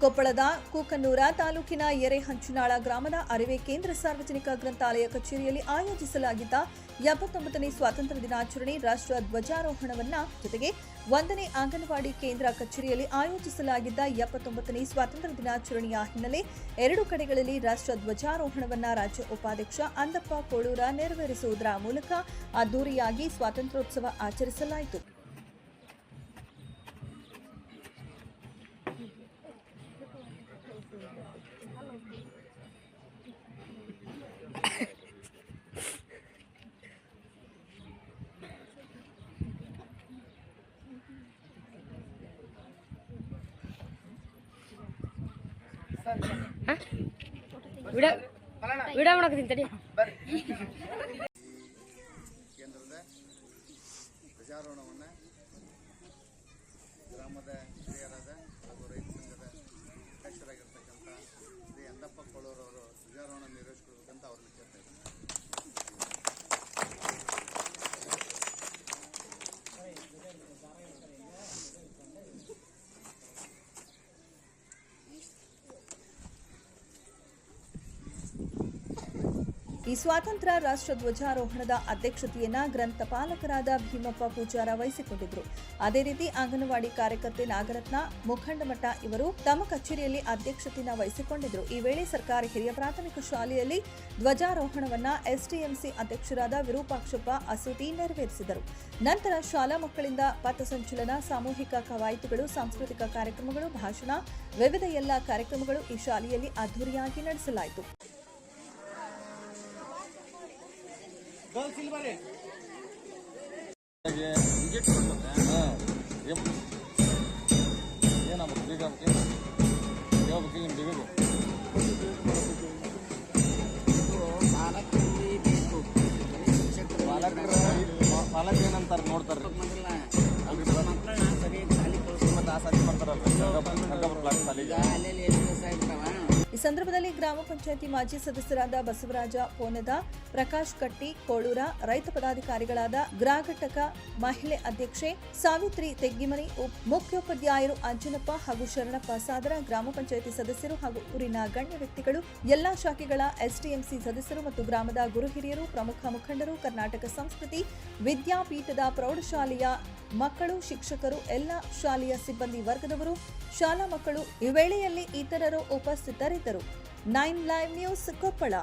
ಕೊಪ್ಪಳದ ಕೂಕನ್ನೂರ ತಾಲೂಕಿನ ಎರೆಹಂಚಿನಾಳ ಗ್ರಾಮದ ಅರಿವೆ ಕೇಂದ್ರ ಸಾರ್ವಜನಿಕ ಗ್ರಂಥಾಲಯ ಕಚೇರಿಯಲ್ಲಿ ಆಯೋಜಿಸಲಾಗಿದ್ದ ಎಪ್ಪತ್ತೊಂಬತ್ತನೇ ಸ್ವಾತಂತ್ರ್ಯ ದಿನಾಚರಣೆ ರಾಷ್ಟ್ರ ಧ್ವಜಾರೋಹಣವನ್ನ ಜೊತೆಗೆ ಒಂದನೇ ಅಂಗನವಾಡಿ ಕೇಂದ್ರ ಕಚೇರಿಯಲ್ಲಿ ಆಯೋಜಿಸಲಾಗಿದ್ದ ಎಪ್ಪತ್ತೊಂಬತ್ತನೇ ಸ್ವಾತಂತ್ರ್ಯ ದಿನಾಚರಣೆಯ ಹಿನ್ನೆಲೆ ಎರಡು ಕಡೆಗಳಲ್ಲಿ ರಾಷ್ಟ್ರ ಧ್ವಜಾರೋಹಣವನ್ನ ರಾಜ್ಯ ಉಪಾಧ್ಯಕ್ಷ ಅಂದಪ್ಪ ಕೋಳೂರ ನೆರವೇರಿಸುವುದರ ಮೂಲಕ ಅದ್ದೂರಿಯಾಗಿ ಸ್ವಾತಂತ್ರ್ಯೋತ್ಸವ ಆಚರಿಸಲಾಯಿತು. ವಿಡಿಯೋ ತಿಂತಡಿ ತಡಿ. ಕೇಂದ್ರದ ಧ್ವಜಾರೋಹಣವನ್ನು ಗ್ರಾಮದ ಹಿರಿಯರಾದ ಹಾಗೂ ರೈತ ಈ ಸ್ವಾತಂತ್ರ್ಯ ರಾಷ್ಟ್ರ ಧ್ವಜಾರೋಹಣದ ಅಧ್ಯಕ್ಷತೆಯನ್ನ ಗ್ರಂಥಪಾಲಕರಾದ ಭೀಮಪ್ಪ ಪೂಜಾರ ವಹಿಸಿಕೊಂಡಿದ್ರು. ಅದೇ ರೀತಿ ಅಂಗನವಾಡಿ ಕಾರ್ಯಕರ್ತೆ ನಾಗರತ್ನ ಮುಖಂಡಮಠ ಇವರು ತಮ್ಮ ಕಚೇರಿಯಲ್ಲಿ ಅಧ್ಯಕ್ಷತೆಯನ್ನು ವಹಿಸಿಕೊಂಡಿದ್ರು. ಈ ವೇಳೆ ಸರ್ಕಾರಿ ಹಿರಿಯ ಪ್ರಾಥಮಿಕ ಶಾಲೆಯಲ್ಲಿ ಧ್ವಜಾರೋಹಣವನ್ನ ಎಸ್ಟಿಎಂಸಿ ಅಧ್ಯಕ್ಷರಾದ ವಿರೂಪಾಕ್ಷಪ್ಪ ಅಸೂಟಿ ನೆರವೇರಿಸಿದರು. ನಂತರ ಶಾಲಾ ಮಕ್ಕಳಿಂದ ಪಥಸಂಚಲನ ಸಾಮೂಹಿಕ ಕವಾಯತುಗಳು, ಸಾಂಸ್ಕೃತಿಕ ಕಾರ್ಯಕ್ರಮಗಳು, ಭಾಷಣ, ವಿವಿಧ ಎಲ್ಲ ಕಾರ್ಯಕ್ರಮಗಳು ಈ ಶಾಲೆಯಲ್ಲಿ ಅದ್ದೂರಿಯಾಗಿ ನಡೆಸಲಾಯಿತು. ಏನಾಗ್ಬೇಕು? ಬೀಗ ಹೇಳ್ಬೇಕು ನಿಮ್ಮ ಬೀಗದು ಪಾಲಕರ ಪಾಲಕ ಏನಂತಾರೆ ನೋಡ್ತಾರೆ. ಮತ್ತೆ ಆ ಸಾಲಿ ಬ್ಲಾಕ್ ಸಾಲಿಗೆ ಈ ಸಂದರ್ಭದಲ್ಲಿ ಗ್ರಾಮ ಪಂಚಾಯತಿ ಮಾಜಿ ಸದಸ್ಯರಾದ ಬಸವರಾಜ ಪೋನದ, ಪ್ರಕಾಶ್ ಕಟ್ಟಿ, ಕೋಳೂರ, ರೈತ ಪದಾಧಿಕಾರಿಗಳಾದ ಗ್ರಾಘಟಕ ಮಹಿಳೆ ಅಧ್ಯಕ್ಷೆ ಸಾವಿತ್ರಿ ತೆಗ್ಗಿಮನಿ ಮುಖ್ಯೋಪಾಧ್ಯಾಯರು ಅಂಜನಪ್ಪ ಹಾಗೂ ಶರಣಪ್ಪ ಸಾದರ ಗ್ರಾಮ ಪಂಚಾಯಿತಿ ಸದಸ್ಯರು ಹಾಗೂ ಊರಿನ ಗಣ್ಯ ವ್ಯಕ್ತಿಗಳು, ಎಲ್ಲಾ ಶಾಖೆಗಳ ಎಸ್ಟಿಎಂಸಿ ಸದಸ್ಯರು ಮತ್ತು ಗ್ರಾಮದ ಗುರು ಹಿರಿಯರು, ಪ್ರಮುಖ ಮುಖಂಡರು, ಕರ್ನಾಟಕ ಸಂಸ್ಕೃತಿ ವಿದ್ಯಾಪೀಠದ ಪ್ರೌಢಶಾಲೆಯ ಮಕ್ಕಳು, ಶಿಕ್ಷಕರು, ಎಲ್ಲ ಶಾಲೆಯ ಸಿಬ್ಬಂದಿ ವರ್ಗದವರು, ಶಾಲಾ ಮಕ್ಕಳು ಈ ವೇಳೆಯಲ್ಲಿ ಇತರರು ಉಪಸ್ಥಿತರಿದ್ದರು. Nine live news Koppal.